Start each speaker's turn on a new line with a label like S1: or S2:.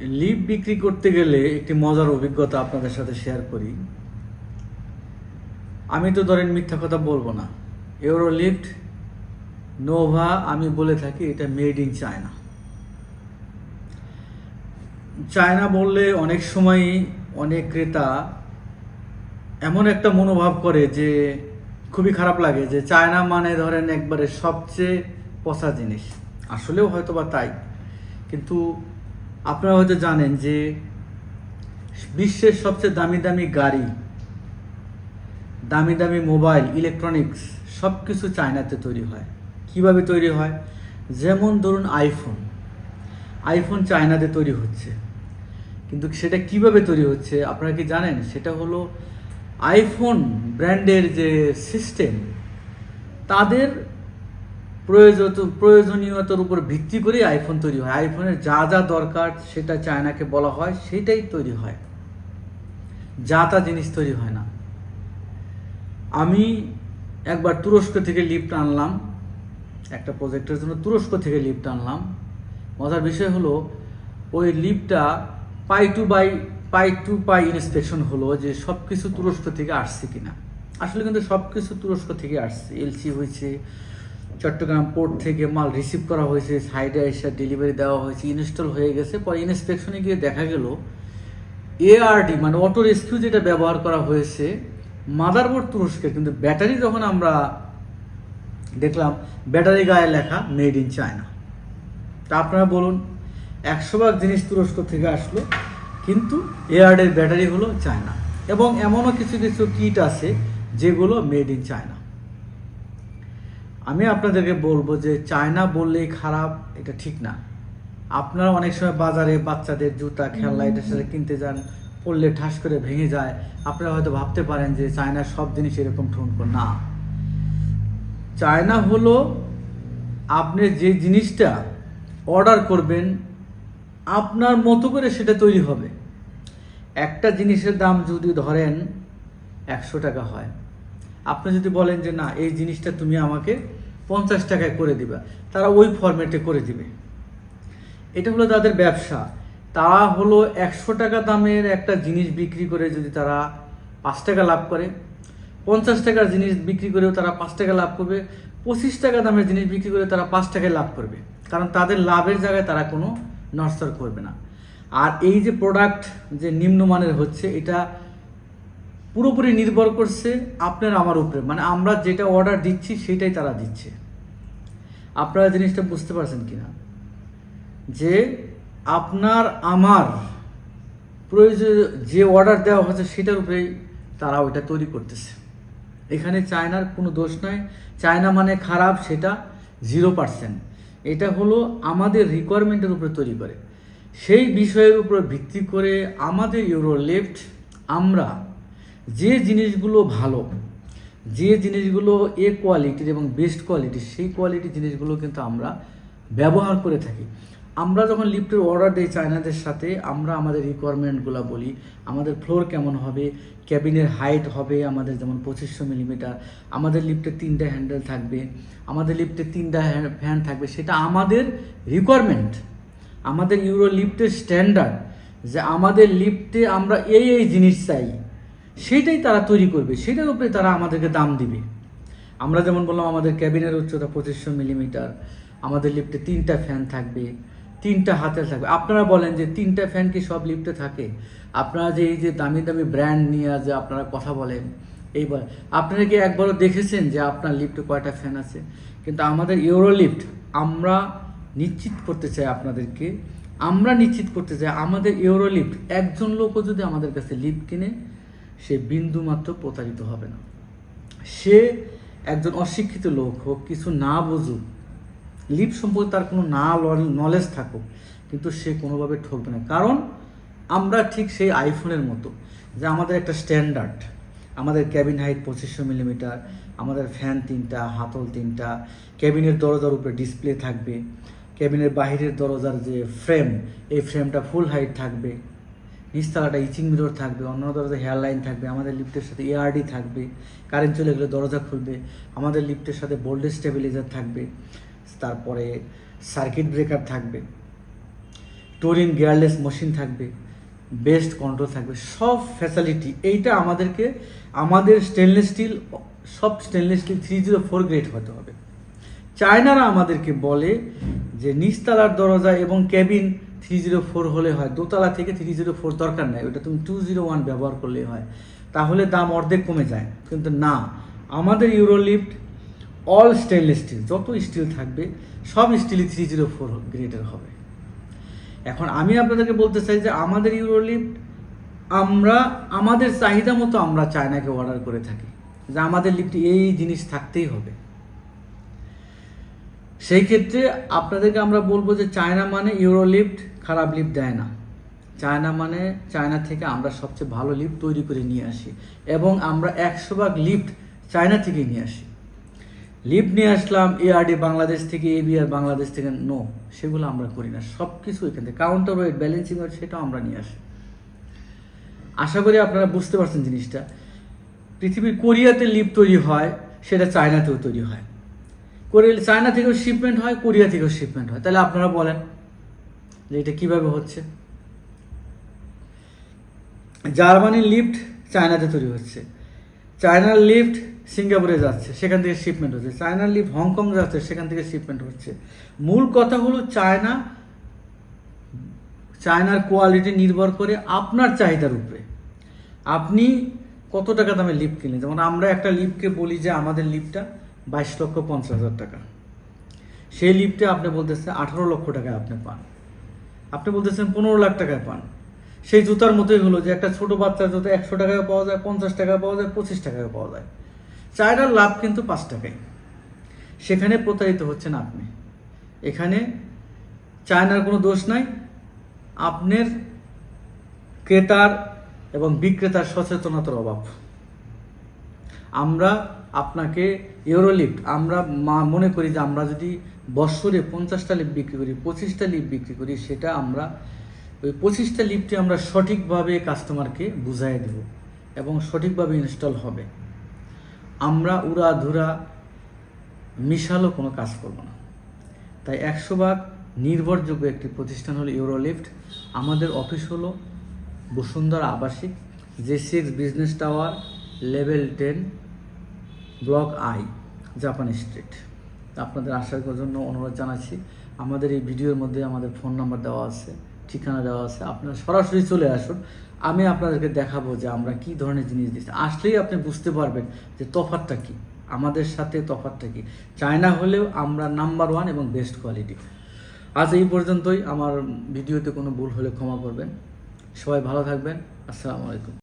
S1: Lift বিক্রি করতে গেলে একটি মজার অভিজ্ঞতা আপনাদের সাথে শেয়ার করি। আমি তো ধরেন মিথ্যা কথা বলব না। ইউরো লিফট নোভা আমি বলে থাকি এটা মেড ইন চায়না চায়না বললে অনেক সময়ই অনেক ক্রেতা এমন একটা মনোভাব করে যে খুবই খারাপ লাগে যে চায়না মানে ধরেন একবারে সবচেয়ে পচা জিনিস। আসলেও হয়তো বা তাই। কিন্তু আপনারা হয়তো জানেন যে বিশ্বের সবচেয়ে দামি দামি গাড়ি, দামি দামি মোবাইল ইলেকট্রনিক্স সব কিছু চায়নাতে তৈরি হয়। কীভাবে তৈরি হয়? যেমন ধরুন আইফোন আইফোন চায়নাতে তৈরি হচ্ছে। কিন্তু সেটা কীভাবে তৈরি হচ্ছে? আপনারা কি জানেন? সেটা হলো আইফোন ব্র্যান্ডের যে সিস্টেম তাদের প্রয়োজন প্রয়োজনীয়তার উপর ভিত্তি করেই আইফোন তৈরি হয়। আইফোনের যা যা দরকার সেটা চায়নাকে বলা হয়, সেটাই তৈরি হয়। যা তা জিনিস তৈরি হয় না। আমি একবার তুরস্ক থেকে লিফট আনলাম। একটা প্রজেক্টের জন্য তুরস্ক থেকে লিফট আনলাম। মজার বিষয় হলো, ওই লিফটটা পাই টু বাই, পাই টু পাই ইন্সপেকশন হলো যে সব কিছু তুরস্ক থেকে আসছে কিনা। আসলে কিন্তু সব কিছু তুরস্ক থেকে আসছে। এলসি হয়েছে চট্টগ্রাম পোর্ট থেকে মাল রিসিভ করা হয়েছে সাইডে এসে ডেলিভারি দেওয়া হয়েছে ইনস্টল হয়ে গেছে। পরে ইন্সপেকশনে গিয়ে দেখা গেল এআরডি মানে অটো রেস্কিউ যেটা ব্যবহার করা হয়েছে মাদারবোর্ড তুরস্কের কিন্তু ব্যাটারি যখন আমরা দেখলাম ব্যাটারি গায়ে লেখা মেড ইন চায়না তা আপনারা বলুন, একশো ভাগ জিনিস তুরস্ক থেকে আসলো, কিন্তু এয়ারডের ব্যাটারি হলো চায়না এবং এমনও কিছু কিছু কিট আছে, যেগুলো মেড ইন চায়না আমি আপনাদেরকে বলব যে চায়না বললেই খারাপ এটা ঠিক না। আপনারা অনেক সময় বাজারে বাচ্চাদের জুতা খেলনা এটার সাথে কিনতে যান পড়লে ঠাস করে ভেঙে যায়। আপনারা হয়তো ভাবতে পারেন যে চায়নার সব জিনিস এরকম ঠুনকো। না। চায়না হলো আপনি যে জিনিসটা অর্ডার করবেন আপনার মতো করে সেটা তৈরি হবে। একটা জিনিসের দাম যদি ধরেন একশো টাকা হয় আপনি যদি বলেন যে না এই জিনিসটা তুমি আমাকে পঞ্চাশ টাকায় করে দিবা। তারা ওই ফরম্যাটে করে দিবে। এটা হলো তাদের ব্যবসা। তারা হলো একশো টাকা দামের একটা জিনিস বিক্রি করে যদি তারা পাঁচ টাকা লাভ করে, পঞ্চাশ টাকার জিনিস বিক্রি করেও তারা পাঁচ টাকা লাভ করবে, পঁচিশ টাকা দামের জিনিস বিক্রি করে তারা পাঁচ টাকায় লাভ করবে। কারণ তাদের লাভের জায়গায় তারা কোনো নড়চড় করবে না। আর এই যে প্রোডাক্ট যে নিম্নমানের হচ্ছে, এটা পুরোপুরি নির্ভর করছে আপনার আমার উপরে। মানে আমরা যেটা অর্ডার দিচ্ছি, সেটাই তারা দিচ্ছে। আপনারা জিনিসটা বুঝতে পারছেন কি না যে আপনার আমার প্রয়োজন, যে অর্ডার দেওয়া হচ্ছে, সেটার উপরেই তারা ওইটা তৈরি করতেছে। এখানে চায়নার কোনো দোষ নয় চায়না মানে খারাপ, সেটা জিরো পার্সেন্ট এটা হলো আমাদের রিকোয়ারমেন্টের উপরে তৈরি করে। সেই বিষয়ের উপর ভিত্তি করে আমাদের ইউরো লেফট আমরা যে জিনিসগুলো ভালো, যে জিনিসগুলো এ কোয়ালিটির এবং বেস্ট কোয়ালিটির সেই কোয়ালিটির জিনিসগুলো কিন্তু আমরা ব্যবহার করে থাকি। আমরা যখন লিফটের অর্ডার দিই চায়নাদের সাথে, আমরা আমাদের রিকোয়ারমেন্টগুলো বলি, আমাদের ফ্লোর কেমন হবে ক্যাবিনের হাইট হবে আমাদের যেমন পঁচিশশো মিলিমিটার আমাদের লিফটে তিনটা হ্যান্ডেল থাকবে, আমাদের লিফটে তিনটা ফ্যান থাকবে, সেটা আমাদের রিকোয়ারমেন্ট আমাদের ইউরো লিফটের স্ট্যান্ডার্ড যে আমাদের লিফটে আমরা এই এই জিনিস চাই। সেটাই তারা তৈরি করবে, সেটার উপরে তারা আমাদেরকে দাম দিবে। আমরা যেমন বললাম, আমাদের ক্যাবিনের উচ্চতা পঁচিশশো মিলিমিটার, আমাদের লিফটে তিনটা ফ্যান থাকবে, তিনটা হাতে থাকবে। আপনারা বলেন যে তিনটা ফ্যান কি সব লিফটে থাকে? আপনারা যে এই যে দামি দামি ব্র্যান্ড নিয়ে যে আপনারা কথা বলেন, এইবার আপনারা কি একবারও দেখেছেন যে আপনার লিফটে কয়টা ফ্যান আছে? কিন্তু আমাদের ইউরো লিফট আমরা নিশ্চিত করতে চাই আপনাদেরকে, আমরা নিশ্চিত করতে চাই আমাদের ইউরো লিফট একজন লোকও যদি আমাদের কাছে লিফট কিনে সে বিন্দু মাত্র প্রতারিত হবে না। সে একজন অশিক্ষিত লোক হোক, কিছু না বুঝুক, লিপ সম্পর্কে তার কোনো না নলেজ থাকুক, কিন্তু সে কোনোভাবে ঠকবে না। কারণ আমরা ঠিক সেই আইফোনের মতো যে আমাদের একটা স্ট্যান্ডার্ড আমাদের ক্যাবিন হাইট পঁচিশশো মিলিমিটার আমাদের ফ্যান তিনটা, হাতল তিনটা ক্যাবিনের দরজার উপরে ডিসপ্লে থাকবে ক্যাবিনের বাহিরের দরজার যে ফ্রেম এই ফ্রেমটা ফুল হাইট থাকবে। নিচতলাটা ইচিং মিরর থাকবে অন্য দরজায় হেয়ার লাইন থাকবে, আমাদের লিফটের সাথে এআরডি থাকবে, কারেন্ট চলে গেলে দরজা খুলবে, আমাদের লিফটের সাথে বোল্ডেজ স্টেবিলাইজার থাকবে, তারপরে সার্কিট ব্রেকার থাকবে টোরিন গিয়ারলেস মেশিন থাকবে বেস্ট কন্ট্রোল থাকবে, সব ফ্যাসিলিটি এইটা আমাদেরকে, আমাদের স্টেনলেস স্টিল সব stainless steel three zero four grade হতে হবে। চায়নারা আমাদেরকে বলে যে নিচতলার দরজা এবং ক্যাবিন থ্রি জিরো ফোর হলে হয়। দোতলা থেকে থ্রি জিরো ফোর দরকার নাই। ওটা তুমি টু জিরো ওয়ান ব্যবহার করলেই হয়। তাহলে দাম অর্ধেক কমে যায়। কিন্তু না, আমাদের ইউরোলিফ্ট অল স্টেনলেস স্টিল যত স্টিল থাকবে, সব স্টিলই থ্রি জিরো ফোর গ্রেডের হবে। এখন আমি আপনাদেরকে বলতে চাই যে, আমাদের ইউরোলিফ্ট আমরা, আমাদের চাহিদা মতো আমরা চায়নাকে অর্ডার করে থাকি। যে আমাদের লিফটে এই জিনিস থাকতেই হবে। সেই ক্ষেত্রে আপনাদেরকে আমরা বলব যে, চায়না মানে ইউরো লিফট খারাপ লিফট দেয় না। চায়না মানে চায়না থেকে আমরা সবচেয়ে ভালো লিফট তৈরি করে নিয়ে আসি এবং আমরা একশো ভাগ লিফট চায়না থেকেই নিয়ে আসি। লিফট নিয়ে আসলাম এআরডি বাংলাদেশ থেকে এবিআর বাংলাদেশ থেকে নো সেগুলো আমরা করি না। সব কিছু এখান থেকে। কাউন্টার ওয়েট ব্যালেন্সিং ওয়েট সেটাও আমরা নিয়ে আসি। আশা করি আপনারা বুঝতে পারছেন জিনিসটা। পৃথিবীর কোরিয়াতে লিফট তৈরি হয়, সেটা চায়নাতেও তৈরি হয়। কোরিয়া চায়না থেকেও শিপমেন্ট হয়, কোরিয়া থেকেও শিপমেন্ট হয়। তাহলে আপনারা বলেন যে এটা কীভাবে হচ্ছে? জার্মানির লিফট চায়নাতে তৈরি হচ্ছে। চায়নার লিফট সিঙ্গাপুরে যাচ্ছে, সেখান থেকে শিপমেন্ট হচ্ছে। চায়নার লিফট হংকং যাচ্ছে, সেখান থেকে শিপমেন্ট হচ্ছে। মূল কথা হলো চায়না, চায়নার কোয়ালিটি নির্ভর করে আপনার চাহিদার উপরে। আপনি কত টাকা দামে লিফট কিনলেন? যেমন আমরা একটা লিফটকে বলি যে আমাদের লিফটটা বাইশ লক্ষ পঞ্চাশ হাজার টাকা। সেই লিফটে আপনি বলতেছেন আঠারো লক্ষ টাকায় আপনি পান। আপনি বলতেছেন পনেরো লাখ টাকায় পান। সেই জুতার মতোই হলো যে একটা ছোট বাচ্চার জুতো একশো টাকায় পাওয়া যায়, পঞ্চাশ টাকায় পাওয়া যায়, পঁচিশ টাকায় পাওয়া যায়। চায়নার লাভ কিন্তু পাঁচ টাকায় সেখানে প্রতারিত হচ্ছেন আপনি। এখানে চায়নার কোনো দোষ নাই। আপনার ক্রেতার এবং বিক্রেতার সচেতনতার অভাব। আমরা আপনাকে ইউরোলিফট আমরা মনে করি যে আমরা যদি বৎসরে পঞ্চাশটা লিফট বিক্রি করি, পঁচিশটা লিফট বিক্রি করি, সেটা আমরা, ওই পঁচিশটা লিফটে আমরা সঠিকভাবে কাস্টমারকে বুঝাই দেব এবং সঠিকভাবে ইনস্টল হবে। আমরা উড়া ধুরা মিশালো কোনো কাজ করব না। তাই একশো ভাগ নির্ভরযোগ্য একটি প্রতিষ্ঠান হলো ইউরোলিফট আমাদের অফিস হলো বসুন্ধরা আবাসিক J six business tower, level ten, block I, Japan street. আপনাদের আসার জন্য অনুরোধ জানাচ্ছি। আমাদের এই ভিডিওর মধ্যে আমাদের ফোন নাম্বার দেওয়া আছে, ঠিকানা দেওয়া আছে। আপনারা সরাসরি চলে আসুন। আমি আপনাদেরকে দেখাবো যে আমরা কি ধরনের জিনিস দিচ্ছি। আসলেই আপনি বুঝতে পারবেন যে তফাতটা কি। আমাদের সাথে তফাতটা কি। চায়না হলেও আমরা নাম্বার ওয়ান এবং বেস্ট কোয়ালিটি। আজ এই পর্যন্তই। আমার ভিডিওতে কোনো ভুল হলে ক্ষমা করবেন। সবাই ভালো থাকবেন। আসসালামু আলাইকুম।